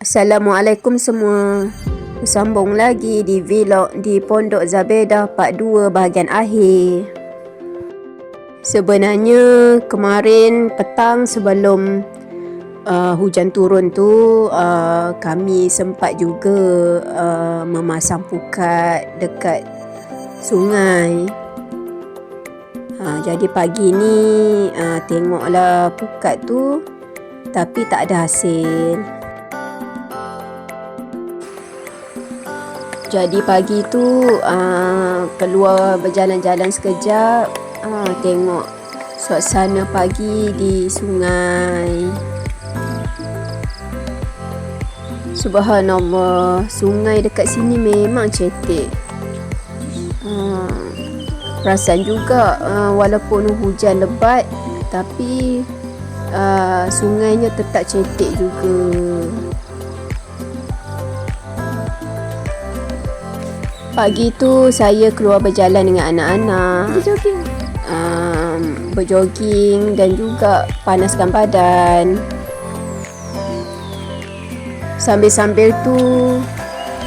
Assalamualaikum semua. Bersambung lagi di vlog di Pondok Zabeda part 2 bahagian akhir. Sebenarnya kemarin petang sebelum uh, hujan turun tu uh, kami sempat juga uh, memasang pukat dekat sungai. Ha, jadi pagi ni uh, tengoklah pukat tu tapi tak ada hasil. Jadi pagi tu uh, keluar berjalan-jalan sekejap uh, tengok suasana pagi di sungai. Subhanallah, sungai dekat sini memang cetek. Uh, perasan juga uh, walaupun hujan lebat tapi uh, sungainya tetap cetek juga pagi tu saya keluar berjalan dengan anak-anak berjogging um, berjogging dan juga panaskan badan sambil-sambil tu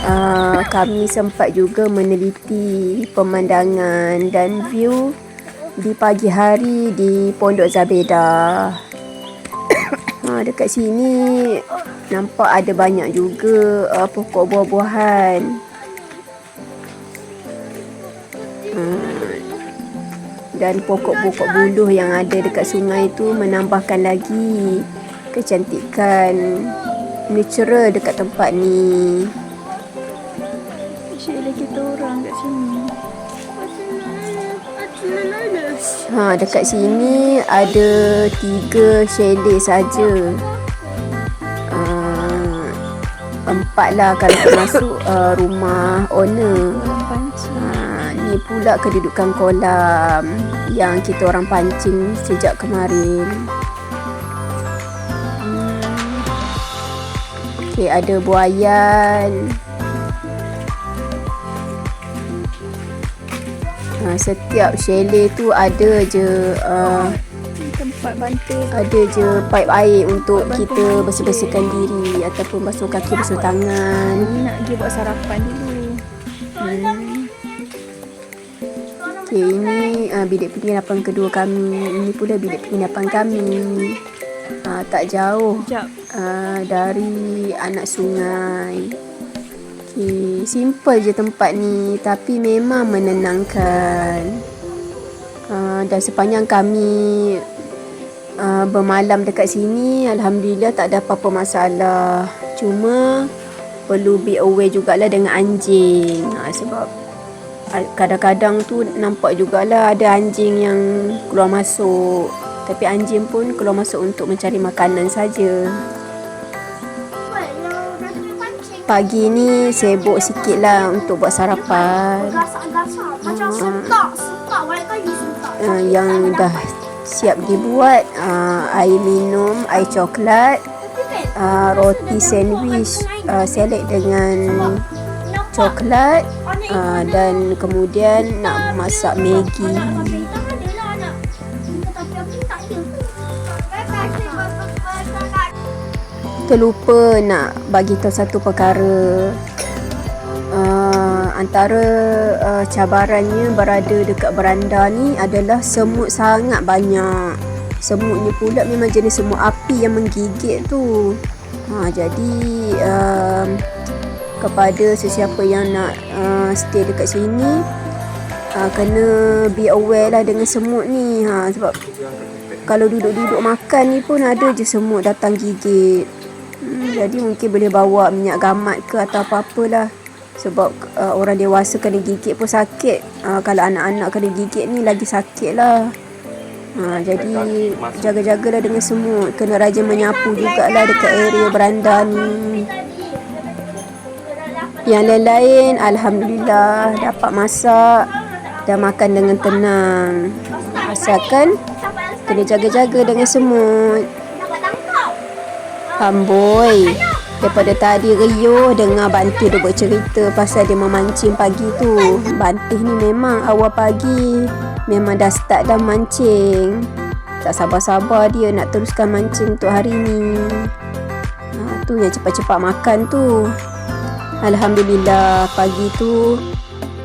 uh, kami sempat juga meneliti pemandangan dan view di pagi hari di Pondok Zabeda. uh, dekat sini nampak ada banyak juga uh, pokok buah-buahan. Uh, dan pokok-pokok buluh yang ada dekat sungai tu menambahkan lagi kecantikan natural dekat tempat ni kita orang kat sini. Ha, dekat sini ada tiga chalet saja. Uh, empat lah kalau termasuk uh, rumah owner. Pula kedudukan kolam yang kita orang pancing sejak kemarin. Hmm. Okay, ada buayan. Ha, setiap chalet tu ada je uh, tempat bantu ada je pipe air untuk kita bersih-bersihkan diri ataupun basuh kaki basuh tangan. Nak pergi buat sarapan dulu. Okay, ini uh, bilik penginapan kedua kami. Ini pula bilik penginapan kami. Uh, tak jauh uh, dari anak sungai. Okay, simple je tempat ni tapi memang menenangkan. Uh, dan sepanjang kami uh, bermalam dekat sini, Alhamdulillah tak ada apa-apa masalah. Cuma perlu be aware jugalah dengan anjing. Uh, sebab kadang-kadang tu nampak jugalah ada anjing yang keluar masuk. Tapi anjing pun keluar masuk untuk mencari makanan saja. Pagi ni sibuk sikit lah untuk buat sarapan. Macam suka. Uh, yang dah siap dibuat uh, air minum, air coklat, uh, roti sandwich, uh, salad dengan coklat uh, dan kemudian nak masak Maggi. Terlupa nak bagi tahu satu perkara. Uh, antara uh, cabarannya berada dekat beranda ni adalah semut sangat banyak. Semutnya pula memang jenis semut api yang menggigit tu. Ha, jadi um, kepada sesiapa yang nak uh, stay dekat sini. Uh, kena be aware lah dengan semut ni. Ha, sebab kalau duduk-duduk makan ni pun ada je semut datang gigit. Hmm, jadi mungkin boleh bawa minyak gamat ke atau apa-apalah. Sebab uh, orang dewasa kena gigit pun sakit. Uh, kalau anak-anak kena gigit ni lagi sakit lah. Ha, jadi jaga-jagalah dengan semut. Kena rajin menyapu jugalah dekat area beranda ni Yang lain-lain Alhamdulillah dapat masak Dan makan dengan tenang. Asalkan kena jaga-jaga dengan semut. Amboi. Daripada tadi riuh dengar Bantih dia bercerita pasal dia memancing pagi tu. Bantih ni memang awal pagi. Memang dah start dah mancing Tak sabar-sabar dia nak teruskan mancing untuk hari ni. Ha, tu yang cepat-cepat makan tu. Alhamdulillah pagi tu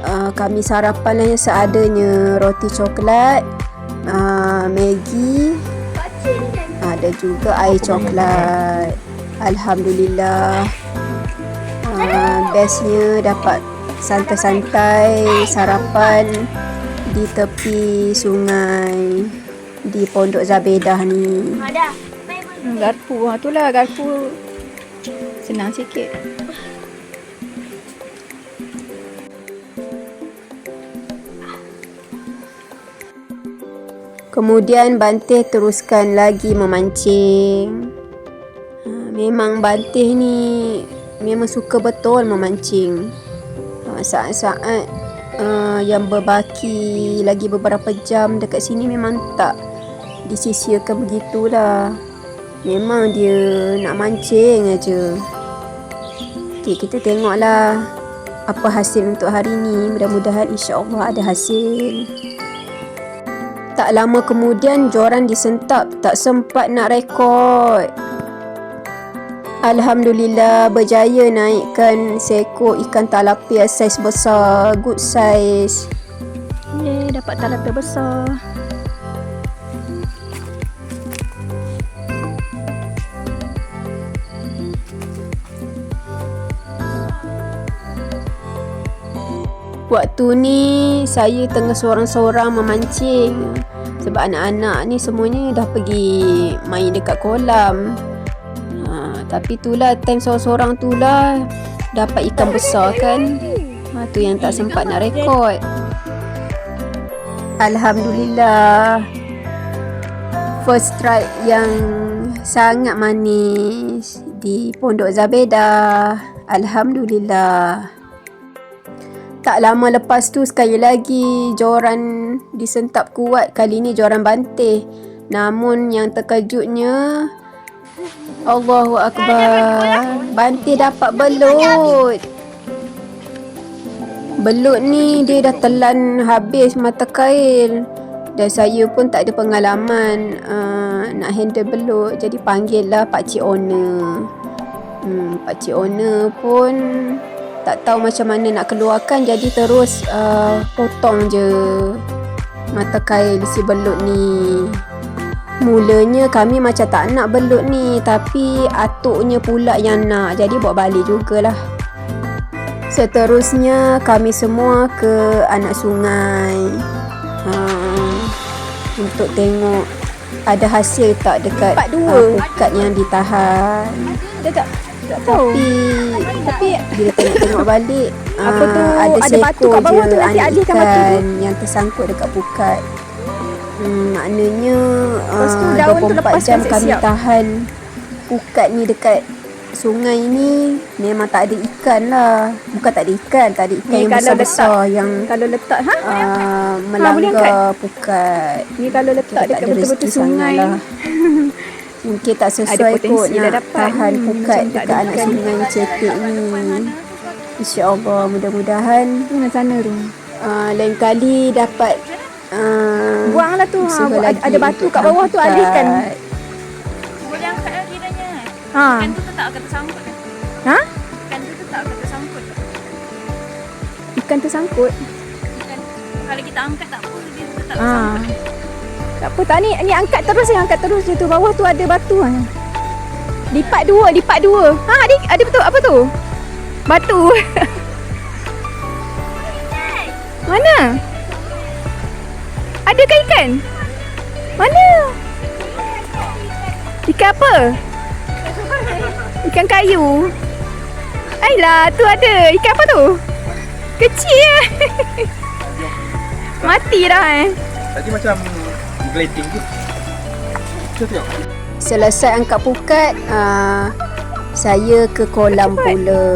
uh, kami sarapan lah yang seadanya roti coklat, uh, Maggi, ada juga air coklat. Alhamdulillah. Uh, bestnya dapat santai-santai sarapan di tepi sungai di Pondok Zabedah ni. Garpu. Ha, tu lah garpu. Senang sikit. Kemudian Bantih teruskan lagi memancing. Ha, memang Bantih ni memang suka betul memancing. Ha, saat-saat uh, yang berbaki lagi beberapa jam dekat sini memang tak disisiakan begitulah. Memang dia nak mancing aja. Okey, kita tengoklah apa hasil untuk hari ni. Mudah-mudahan insya-Allah ada hasil. Tak lama kemudian Joran disentap tak sempat nak rekod. Alhamdulillah berjaya naikkan seekor ikan talapia saiz besar, good size. Yeay, dapat talapia besar. Waktu ni saya tengah seorang-seorang memancing sebab anak-anak ni semuanya dah pergi main dekat kolam. Ha, tapi itulah time seorang-seorang tu lah dapat ikan besar kan. Ha, tu yang tak sempat nak rekod. Alhamdulillah. First strike yang sangat manis di Pondok Zabeda. Alhamdulillah. Tak lama lepas tu sekali lagi joran disentap kuat kali ni joran bantih. Namun yang terkejutnya Allahu Akbar. Bantih dapat belut. Belut ni dia dah telan habis mata kail. Dan saya pun tak ada pengalaman uh, nak handle belut. Jadi panggil lah Pakcik Owner. Hmm, Pakcik Owner pun tak tahu macam mana nak keluarkan jadi terus uh, potong je mata kail si belut ni. Mulanya kami macam tak nak belut ni tapi atuknya pula yang nak jadi bawa balik jugalah. Seterusnya kami semua ke anak sungai. Uh, untuk tengok ada hasil tak dekat Part uh, pukat yang ditahan. Dia tak tak tahu. tapi Tapi bila tengok-tengok balik Apa ah, tu, ada, ada batu kat bawah tu, nanti alihkan batu tu. yang tersangkut dekat pukat hmm, maknanya Lepas tu ah, daun tu 24 lepaskan jam kami siap-siap. tahan pukat ni dekat sungai ni memang tak ada ikan lah bukan tak ada ikan tak ada ikan Ni yang besar-besar yang kalau letak ha? uh, melanggar pukat Ni kalau letak tak dekat betul-betul sungai. lah mungkin tak sesuai kot nak dapat. tahan Hmm, pukat tak dekat anak sungai cetek ni InsyaAllah mudah-mudahan Mana sana tu? uh, lain kali dapat uh, Buanglah tu. Ha, ada, ada batu kat bawah tu alihkan. Boleh angkat lagi kiranya. Ha. Ikan tu tetap akan tersangkut. kan? Ha? Ikan tu tetap akan tersangkut. Ikan tersangkut. Ikan, kalau kita angkat tak apa, dia tetap Ha. tersangkut. Tak apa tak ni ni angkat terus ya angkat terus je tu bawah tu ada batu ha. Lipat dua, lipat dua. Ha ada ada betul apa tu? Batu. Mana? Ada ke ikan? Mana? Ikan apa? Ikan kayu. Ailah, tu ada. Ikan apa tu? Kecil eh. Mati dah eh. Tadi macam gliding tu. Kita tengok. Selesai angkat pukat uh, Saya ke kolam pula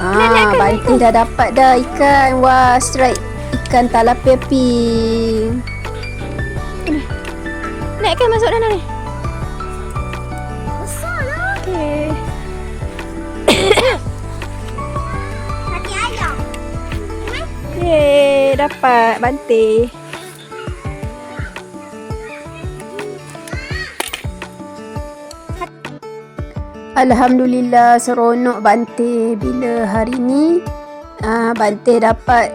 ah, Banting dah dapat dah ikan Wah strike ikan talapia pink Naikkan masuk dalam ni. Besar lah. Okey. Hati ayam. Yeay, dapat banting. Alhamdulillah seronok Bante bila hari ni uh, Bante dapat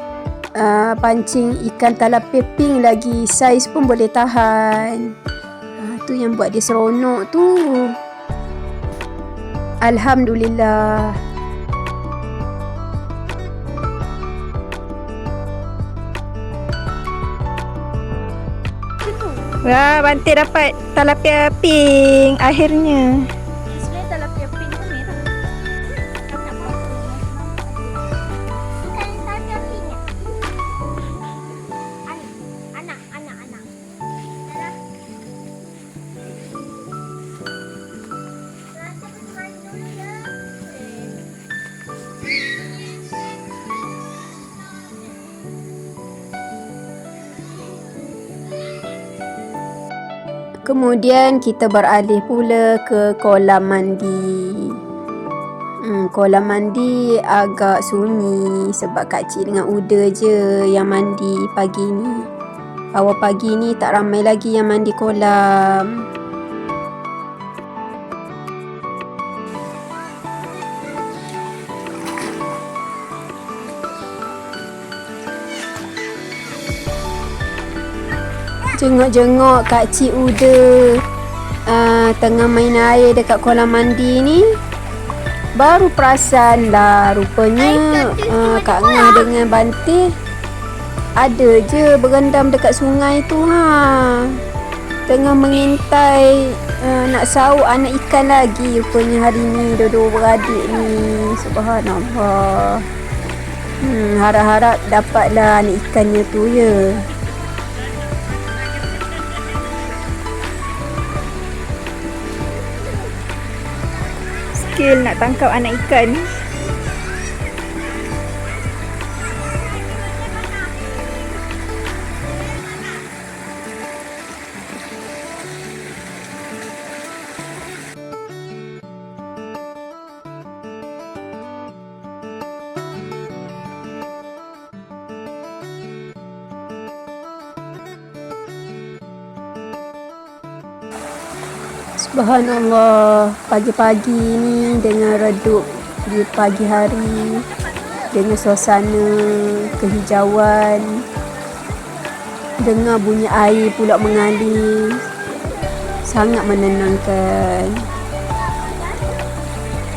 uh, pancing ikan talapia pink lagi saiz pun boleh tahan. Uh, tu yang buat dia seronok tu. Alhamdulillah. Wah, Bante dapat talapia pink akhirnya. Kemudian kita beralih pula ke kolam mandi. Hmm, kolam mandi agak sunyi sebab Kak Cik dengan Uda je yang mandi pagi ni. Awal pagi ni tak ramai lagi yang mandi kolam. Jengok-jengok Kak Cik Uda uh, tengah main air dekat kolam mandi ni. Baru perasan lah rupanya uh, Kak Ngah dengan Bante ada je berendam dekat sungai tu ha. Tengah mengintai uh, nak sauk anak ikan lagi rupanya hari ni dua-dua beradik ni. Subhanallah. Hmm, harap-harap dapatlah anak ikannya tu ya. Skill nak tangkap anak ikan. Subhanallah. Pagi-pagi ni dengan redup di pagi hari Dengan suasana kehijauan Dengar bunyi air pula mengalir Sangat menenangkan.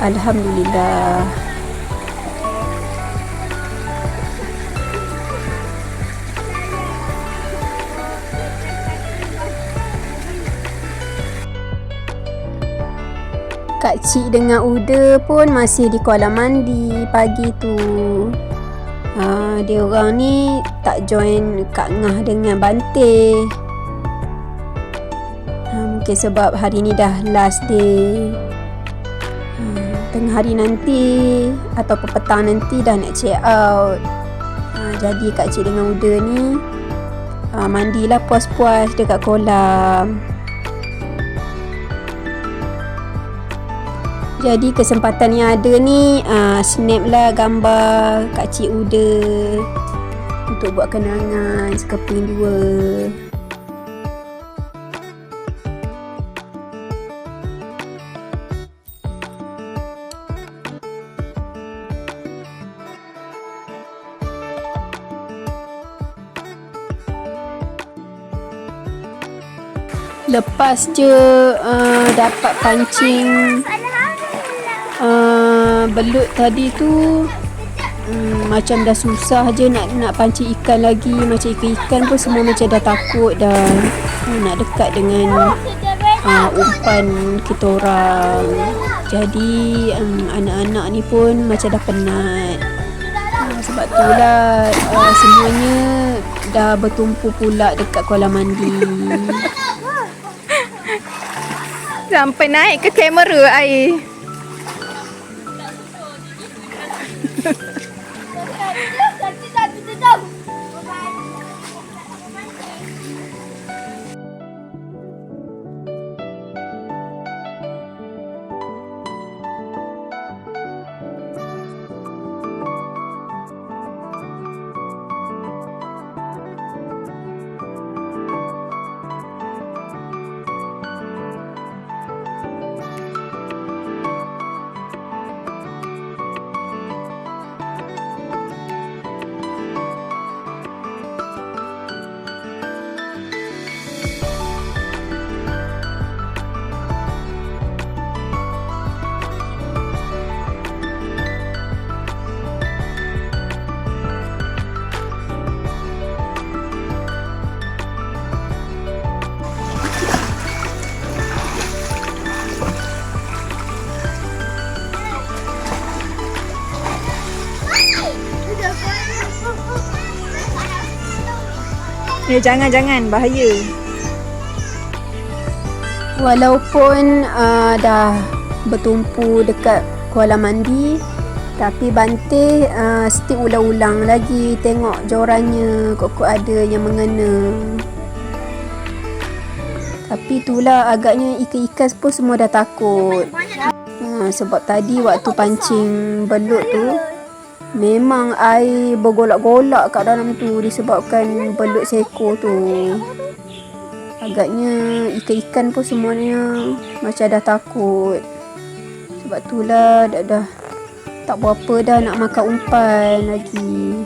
Alhamdulillah Kak Cik dengan Uda pun masih di kolam mandi pagi tu. Ha, dia orang ni tak join Kak Ngah dengan Bante. Ha, mungkin sebab hari ni dah last day. Ha, tengah hari nanti atau petang nanti dah nak check out. Ha, jadi Kak Cik dengan Uda ni ha, mandilah puas-puas dekat kolam. Jadi kesempatan yang ada ni uh, snap lah gambar Kak Cik Uda untuk buat kenangan sekeping dua. Lepas je uh, dapat pancing belut tadi tu um, macam dah susah je nak nak pancing ikan lagi. Macam ikan-ikan pun semua macam dah takut dah uh, nak dekat dengan uh, umpan kita orang. Jadi um, anak-anak ni pun macam dah penat. Uh, sebab tu lah uh, semuanya dah bertumpu pula dekat kolam mandi. Sampai naik ke kamera air. Ya jangan jangan bahaya. Walaupun uh, dah bertumpu dekat Kuala Mandi tapi Bante uh, still ulang-ulang lagi tengok jorannya kok-kok ada yang mengena. Tapi itulah agaknya ikan-ikan pun semua dah takut. Ha, sebab tadi waktu pancing belut tu memang air bergolak-golak kat dalam tu disebabkan belut seekor tu. Agaknya ikan-ikan pun semuanya macam dah takut. Sebab itulah dah, dah tak berapa dah nak makan umpan lagi.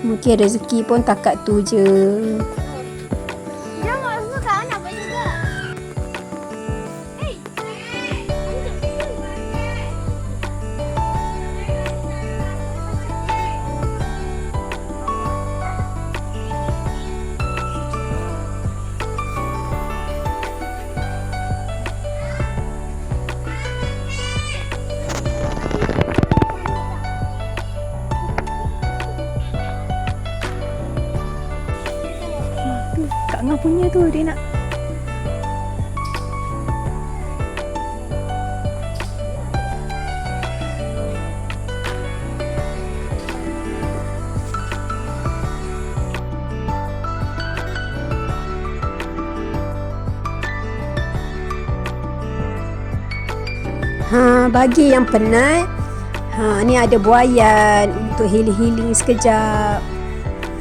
Mungkin rezeki pun takat tu je. Ha, bagi yang penat, ha, ni ada buayan untuk healing-healing sekejap.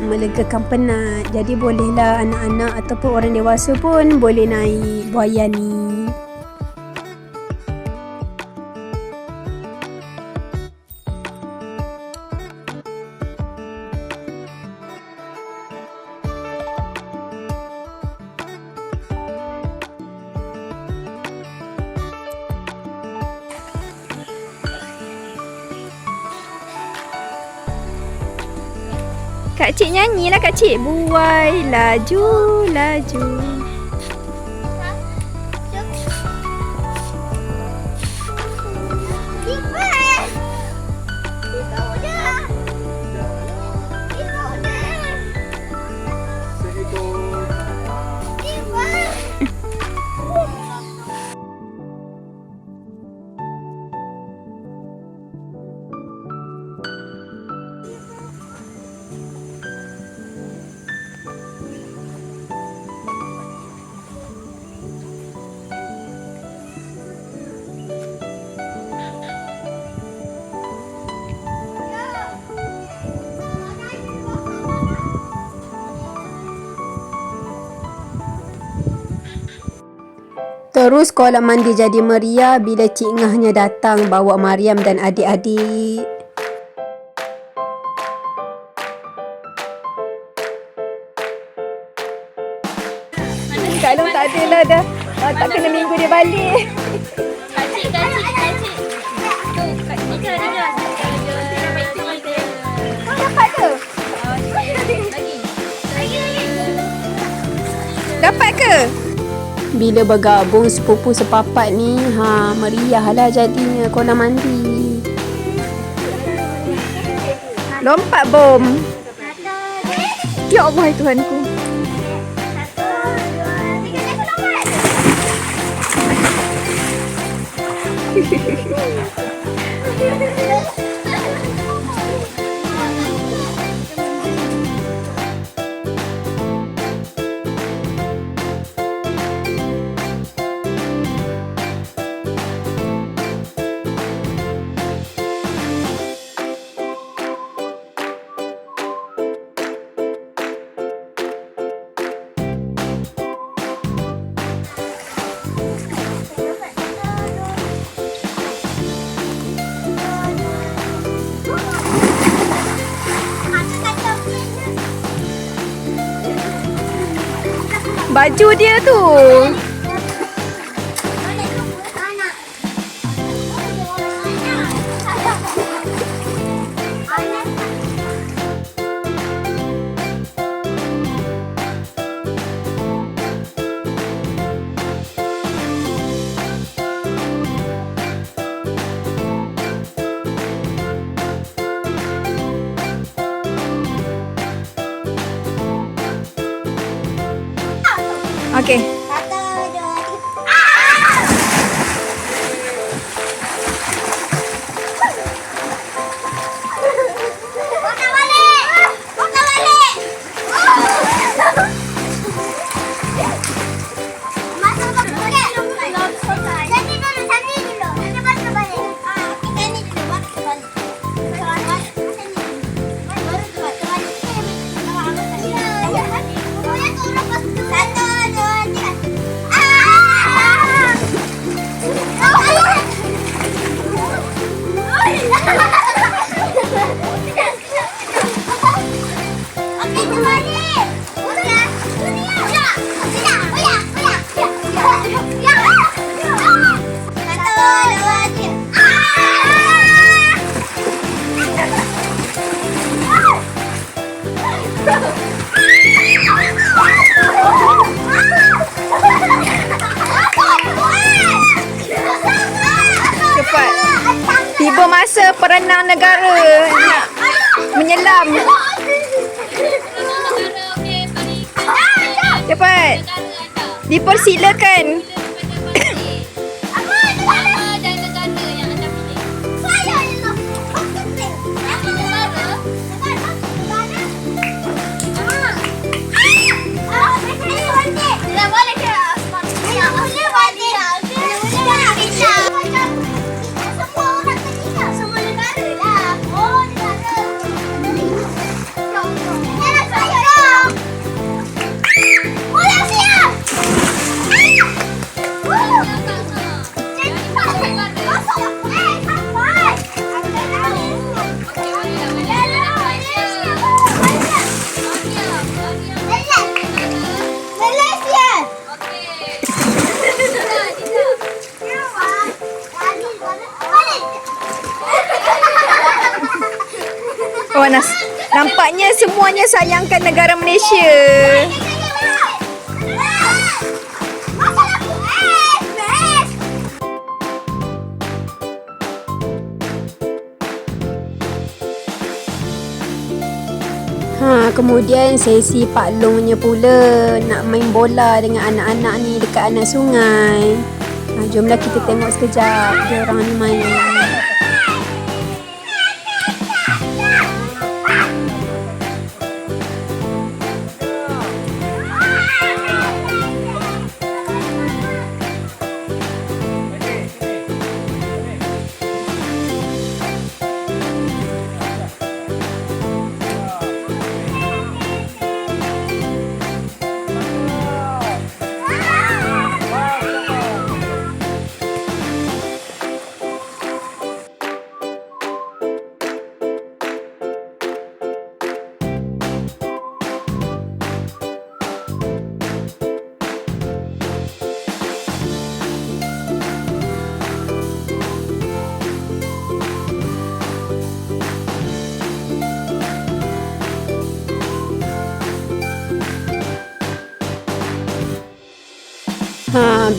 Melegakan penat. Jadi bolehlah anak-anak ataupun orang dewasa pun boleh naik buayan ni. Kak Cik nyanyi lah Kak Cik. Buai laju Terus kolam mandi jadi meriah bila Cik Ngahnya datang bawa Mariam dan adik-adik. Long tak ada lah dah. Ah, tak kena minggu dia balik. Bila bergabung sepupu sepapat ni, ha meriah lah jadinya kolam mandi. Lompat bom. Ya Allah Tuhanku. Baju dia tu. Perenang negara nak menyelam. Cepat. Dipersilakan. Oh, nas. Nampaknya semuanya sayangkan negara Malaysia. Ha, kemudian sesi Pak Longnya pula nak main bola dengan anak-anak ni dekat anak sungai. Ha, jomlah kita tengok sekejap dia orang ni main.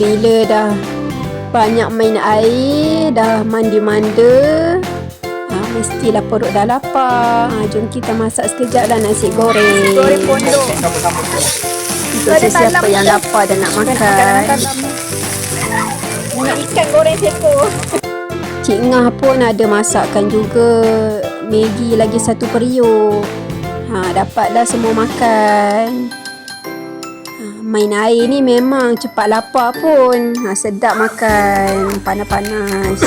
Bila dah banyak main air, dah mandi-manda, ha, mestilah perut dah lapar. Ha, jom kita masak sekejap lah nasi goreng. Goreng pondok. Untuk sesiapa yang lapar dan nak makan. Dengan ikan goreng sepo. Cik Ngah pun ada masakkan juga Maggi lagi satu periuk. Ha, dapatlah semua makan. Main air ni memang cepat lapar pun. Ha, sedap makan. Panas-panas.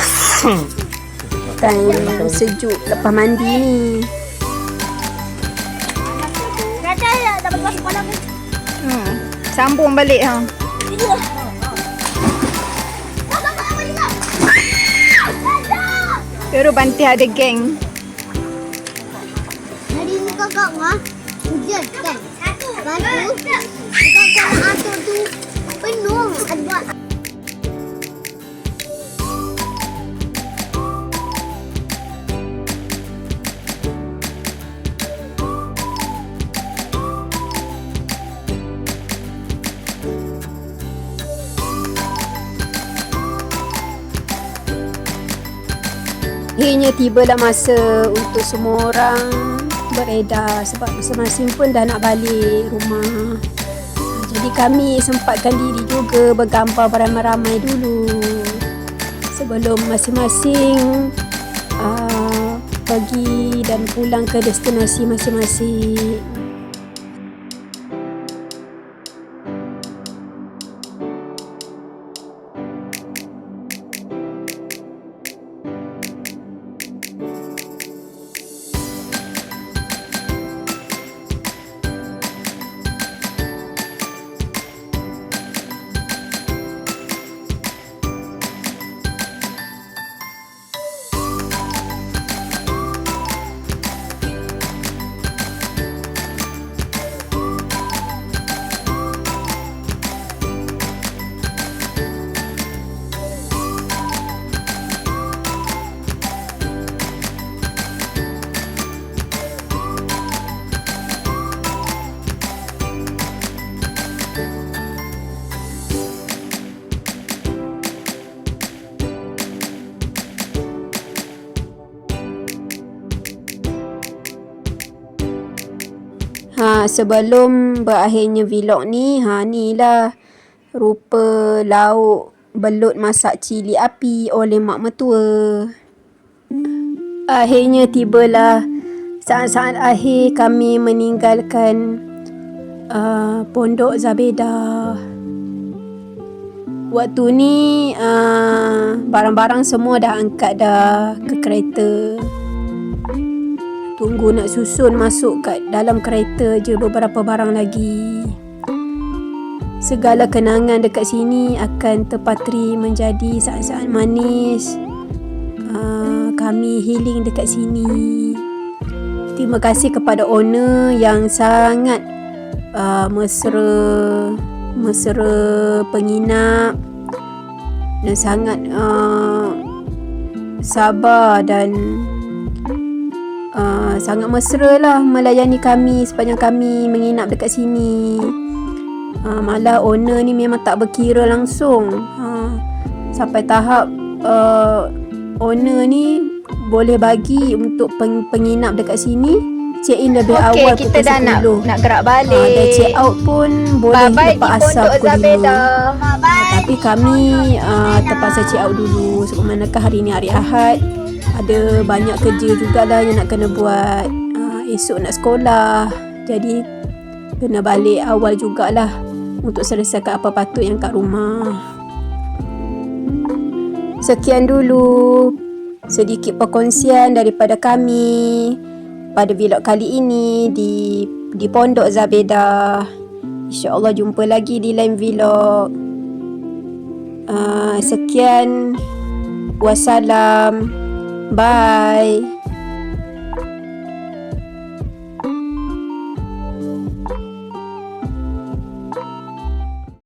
Time sejuk lepas mandi ni. Hmm. Sambung balik ha. Terus banting ada geng. Hari ni kakak mah hujan kan? Baru kakak atur tu penuh ada Akhirnya tibalah masa untuk semua orang beredar sebab masing-masing pun dah nak balik rumah. Jadi kami sempatkan diri juga bergambar beramai-ramai dulu sebelum masing-masing uh, pergi dan pulang ke destinasi masing-masing. Sebelum berakhirnya vlog ni, ha ni lah rupa lauk belut masak cili api oleh mak mertua. Akhirnya tibalah saat-saat akhir kami meninggalkan uh, pondok Zabeda. Waktu ni uh, barang-barang semua dah angkat dah ke kereta. Tunggu nak susun masuk kat dalam kereta je beberapa barang lagi. Segala kenangan dekat sini akan terpatri menjadi saat-saat manis. Uh, kami healing dekat sini. Terima kasih kepada owner yang sangat uh, mesra mesra penginap dan sangat uh, sabar dan uh, sangat mesra lah melayani kami sepanjang kami menginap dekat sini. Uh, malah owner ni memang tak berkira langsung. Uh, sampai tahap uh, owner ni boleh bagi untuk peng- penginap dekat sini check in lebih Okey, awal kita dah nak 10. nak gerak balik. Ah, dan check out pun boleh Bye-bye lepas asar Pondok pukul Zabeda. 5. Tapi kami uh, terpaksa check out dulu sebab manakah hari ni hari Ahad. Ada banyak kerja jugalah yang nak kena buat. Uh, esok nak sekolah. Jadi kena balik awal jugalah untuk selesaikan apa patut yang kat rumah. Sekian dulu sedikit perkongsian daripada kami pada vlog kali ini di di Pondok Zabeda. InsyaAllah jumpa lagi di lain vlog. Uh, sekian. Wassalam. Bye.